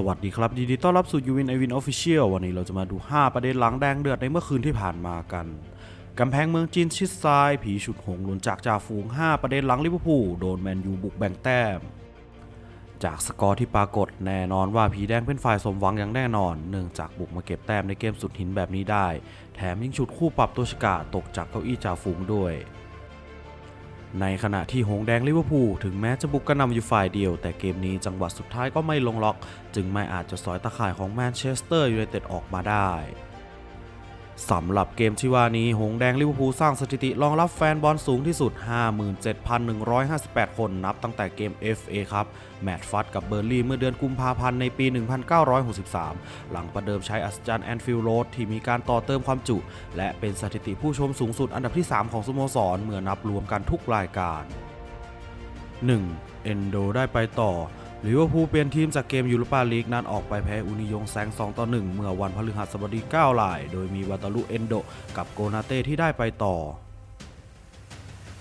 สวัสดีครับยินดีต้อนรับสู่ยูวินไอวินออฟฟิเชียลวันนี้เราจะมาดู 5 ประเด็นหลังแดงเดือดในเมื่อคืนที่ผ่านมากัน กำแพงเมืองจีนชิดซ้าย ผีฉุดหงหลุนจากจ่าฝูง 5 ประเด็นหลังลิเวอร์พูลโดนแมนยูบุกแบ่งแต้ม จากสกอร์ที่ปรากฏแน่นอนว่าผีแดงเป็นฝ่ายสมหวังอย่างแน่นอน เนื่องจากบุกมาเก็บแต้มในเกมสุดหินแบบนี้ได้ แถมยังฉุดคู่ปรับตัวชกาตกจากเก้าอี้จ่าฝูงด้วย ในขณะที่หงแดงลิเวอร์พูลถึงแม้จะบุกกระนำอยู่ฝ่ายเดียว แต่เกมนี้จังหวะสุดท้ายก็ไม่ลงล็อก จึงไม่อาจจะสอยตะข่ายของแมนเชสเตอร์ยูไนเต็ดออกมาได้ สำหรับเกมที่ว่านี้หงแดงลิเวอร์พูลสร้างสถิติรองรับแฟนบอลสูงที่สุด 57,158 คนนับตั้งแต่เกม FA ครับ แมตช์ฟัดกับเบอร์ลี่เมื่อเดือนกุมภาพันธ์ในปี 1963 หลังประเดิมใช้อัศจรรย์แอนฟิลด์โรดที่มีการต่อเติมความจุ และเป็นสถิติผู้ชมสูงสุดอันดับที่ 3 ของสโมสรเมื่อนับรวมกันทุกรายการ 1. เอนโดได้ไปต่อ ลิเวอร์พูลเปลี่ยนทีมจากเกมยูโรปาลีกนั้นออกไปแพ้อุนิยงแซง2ต่อ1เมื่อวันพฤหัสบดี9ลาย โดยมีวาตาลุเอนโดกับโกนาเต้ที่ได้ไปต่อ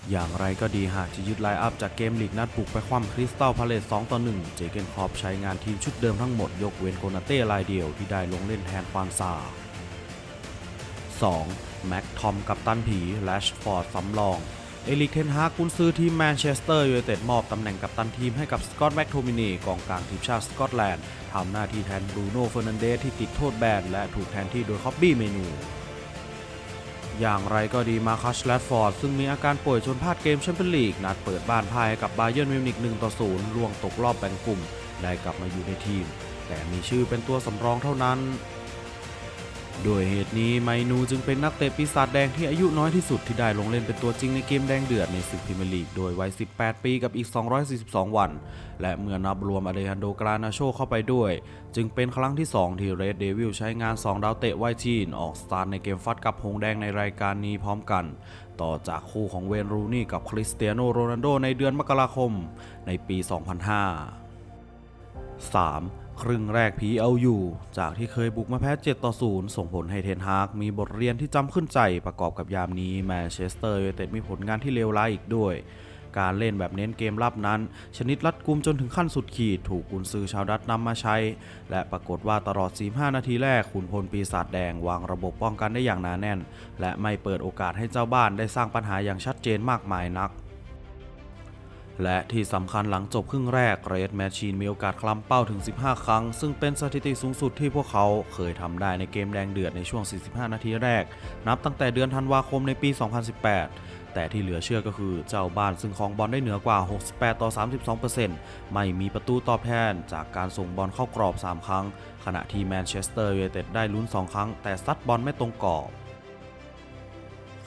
อย่างไรก็ดีหากจะยึดไลน์อัพจากเกมลีกนัดบุกไปคว่ำคริสตัลพาเลต2ต่อ1เจเกนคอปใช้งานทีมชุดเดิมทั้งหมดยกเว้นโกนาเต้รายเดียวที่ได้ลงเล่นแทนควานซา 2. แม็กทอมกับตันผีแลชฟอร์ดสำรอง เอลิกเทนฮากกุนซื้อทีมแมนเชสเตอร์ยูไนเต็ดมอบตำแหน่งกับตันทีมให้กับสกอตแม็กโทมินีกองกลางทีมชาติสกอตแลนด์ทำหน้าที่แทนบรูโน่เฟอร์นันเดสที่ติดโทษแบนและถูกแทนที่โดยคอบบี้เมนู อย่างไรก็ดีมาคัสแลดฟอร์ด ซึ่งมีอาการป่วยจนพลาดเกมแชมเปี้ยนลีก นัดเปิดบ้านพ่ายกับบาเยิร์นมิวนิก1ต่อ0ล่วงตกรอบแบ่งกลุ่ม ได้กลับมาอยู่ในทีม แต่มีชื่อเป็นตัวสำรองเท่านั้น ด้วยเหตุนี้ไมนูจึงเป็นนักเตะปีศาจแดงที่อายุน้อยที่สุดที่ได้ลงเล่นเป็นตัวจริงในเกมแดงเดือดในศึกพรีเมียร์ลีกโดยวัย 18 ปีกับอีก 242 วัน และเมื่อนับรวมอเดฮันโดกรานาโชเข้าไปด้วย จึงเป็นครั้งที่ 2 ที่เรดเดวิลใช้งาน 2 ดาวเตะไวทีนออกสตาร์ในเกมฟัดกับหงแดงในรายการนี้พร้อมกัน ต่อจากคู่ของเวนรูนี่กับคริสเตียโนโรนัลโดในเดือนมกราคมในปี 2005 3. ครึ่งแรกผีเอาอยู่ จากที่เคยบุกมาแพ้ 7 ต่อ 0 ส่งผลให้เทนฮากมีบทเรียนที่จำขึ้นใจประกอบกับยามนี้แมนเชสเตอร์ยูไนเต็ดมีผลงานที่เลวร้ายอีกด้วย การเล่นแบบเน้นเกมรับนั้น ชนิดรัดกุมจนถึงขั้นสุดขีดถูกกุนซือชาวดัตนำมาใช้ และปรากฏว่าตลอด 45 นาทีแรกขุนพลปีศาจแดงวางระบบป้องกันได้อย่างหนาแน่น และไม่เปิดโอกาสให้เจ้าบ้านได้สร้างปัญหาอย่างชัดเจนมากมายนัก และที่สำคัญหลังจบครึ่งแรกเรดแมชชีนมีโอกาสคลำเป้าถึง 15 ครั้ง ซึ่งเป็นสถิติสูงสุดที่พวกเขาเคยทำได้ในเกมแดงเดือดในช่วง 45 นาทีแรก นับตั้งแต่เดือนธันวาคมในปี 2018 แต่ที่เหลือเชื่อก็คือเจ้าบ้านซึ่งคองบอลได้เหนือกว่า 68 ต่อ 32%ไม่มีประตูตอบแทนจากการส่งบอลเข้ากรอบ 3 ครั้ง ขณะที่แมนเชสเตอร์ยูไนเต็ดได้ลุ้น 2 ครั้ง แต่ซัดบอลไม่ตรงกรอบ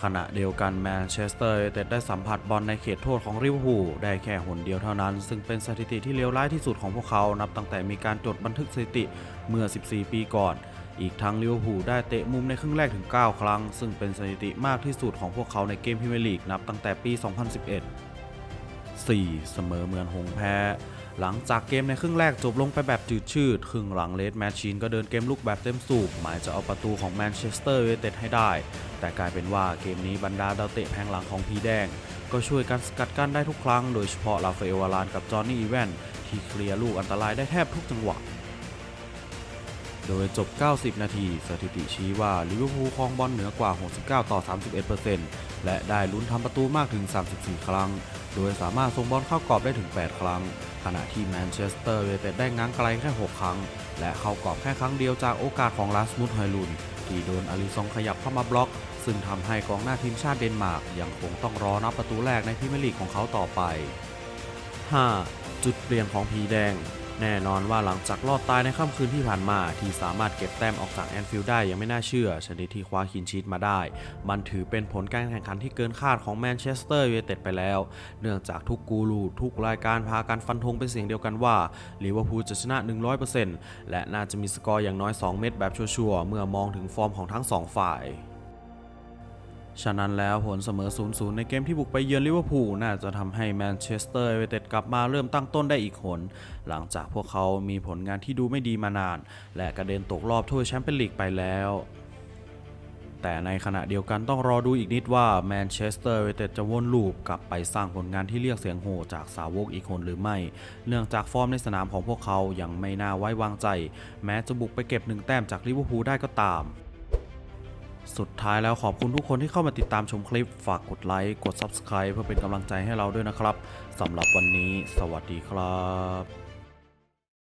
ขณะเดียวกันแมนเชสเตอร์ยูไนเต็ดได้สัมผัสบอลในเขตโทษของลิเวอร์พูลได้แค่หนเดียวเท่านั้น ซึ่งเป็นสถิติที่เลวร้ายที่สุดของพวกเขานับตั้งแต่มีการจดบันทึกสถิติเมื่อ 14 ปีก่อน อีกทั้งลิเวอร์พูลได้เตะมุมในครึ่งแรกถึง 9 ครั้ง ซึ่งเป็นสถิติมากที่สุดของพวกเขาในเกมพรีเมียร์ลีกนับตั้งแต่ปี 2011 4. เสมอเหมือนหงแพ้ หลังจากเกมในครึ่งแรกจบลงไปแบบจืดชืดครึ่งหลังเลดแมชชีนก็เดินเกมลุกแบบเต็มสูบหมายจะเอาประตูของแมนเชสเตอร์ยูไนเต็ดให้ได้ แต่กลายเป็นว่าเกมนี้บรรดาดาวเตะแผงหลังของพีแดง ก็ช่วยกันสกัดกั้นได้ทุกครั้ง โดยเฉพาะลาฟเอวารานกับจอห์นนี่อีแวนที่เคลียร์ลูกอันตรายได้แทบทุกจังหวะโดยจบ 90 นาที สถิติชี้ว่าลิเวอร์พูลครองบอลเหนือกว่า 69 ต่อ 31%และได้ลุ้นทำประตูมากถึง 34 ครั้ง โดยสามารถส่งบอลเข้ากรอบได้ถึง 8 ครั้ง ขณะที่แมนเชสเตอร์ยูไนเต็ดได้ง้างไกลแค่ 6 ครั้ง และเข้ากรอบแค่ครั้งเดียวจากโอกาสของลาสมุตไฮลุน ที่โดนอาริซองขยับเข้ามาบล็อก ซึ่งทำให้กองหน้าทีมชาติเดนมาร์กยังคงต้องรอนับประตูแรกในพรีเมียร์ลีกของเขาต่อไป 5. จุดเปลี่ยนของผีแดง แน่นอนว่าหลังจากรอดตายในค่ำคืนที่ผ่านมา ที่สามารถเก็บแต้มออกจากแอนฟิลด์ได้ยังไม่น่าเชื่อ ชนิดที่คว้าคินชีตมาได้ มันถือเป็นผลการแข่งขันที่เกินคาดของแมนเชสเตอร์ยูไนเต็ดไปแล้ว เนื่องจากทุกกูรูทุกรายการพากันฟันธงเป็นเสียงเดียวกันว่าลิเวอร์พูลจะชนะ 100%และน่าจะมีสกอร์อย่างน้อย 2 เม็ดแบบชัวร์ๆเมื่อมองถึงฟอร์มของทั้งสองฝ่าย ฉะนั้นแล้วผลเสมอ 0-0 ในเกมที่บุกไปเยือนลิเวอร์พูลน่าจะทำให้แมนเชสเตอร์ยูไนเต็ดกลับมาเริ่มตั้งต้นได้อีกหนหลังจากพวกเขามีผลงานที่ดูไม่ดีมานาน และกระเด็นตกรอบถ้วยแชมเปี้ยนลีกไปแล้วแต่ในขณะเดียวกันต้องรอดูอีกนิดว่าแมนเชสเตอร์ยูไนเต็ดจะวนลูปกลับไปสร้างผลงานที่เรียกเสียงโห่จากสาวกอีกคนหรือไม่ เนื่องจากฟอร์มในสนามของพวกเขายังไม่น่าไว้วางใจ แม้จะบุกไปเก็บหนึ่งแต้มจากลิเวอร์พูลได้ก็ตาม สุดท้ายแล้วขอบคุณทุกคนที่เข้ามาติดตามชมคลิป ฝากกดไลค์ กด Subscribe เพื่อเป็นกำลังใจให้เราด้วยนะครับสำหรับวันนี้ สวัสดีครับ